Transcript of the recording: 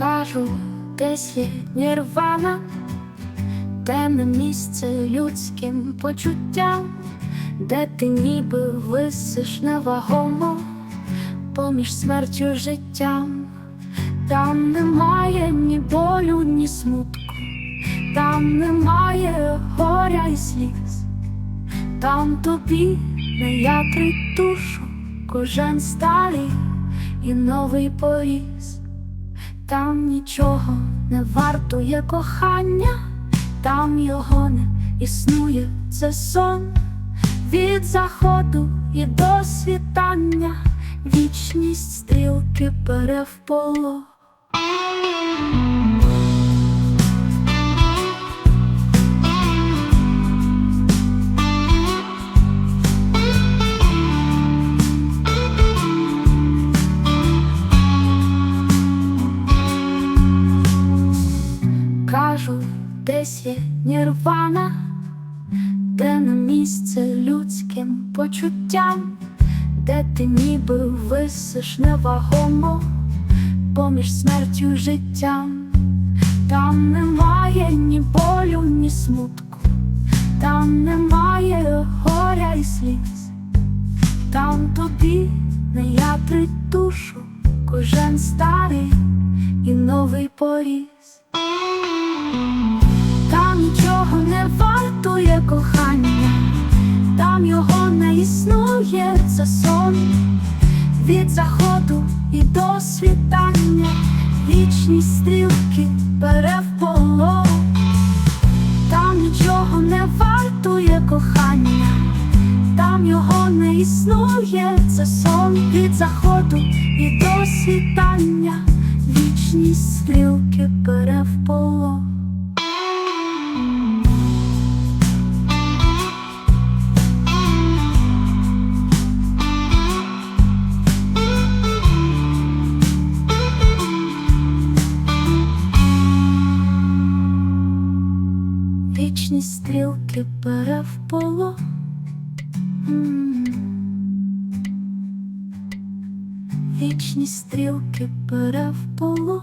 Кажу, десь є нірвана, темне місце людським почуттям, де ти ніби висиш невагомо поміж смертю життям, там немає ні болю, ні смутку, там немає горя і сліз, там тобі не ятрить душу, кожен старий і новий поріз. Там нічого не вартує кохання, там його не існує, це сон. Від заходу і до світання, вічність стрілки бере десь є нірвана, де на місце людським почуттям, де ти ніби висиш невагомо поміж смертю і життям, там немає ні болю, ні смутку, там немає горя і сліз, там тобі не ятрить душу, кожен старий і новий поріз. Це сон від заходу і до світання, вічність стрілки бере в полон. Там нічого не вартує кохання, там його не існує, це сон від заходу і до світання, вічність стрілки бере в Вічність стрілки бере в поло. Вічні стрілки бере в поло.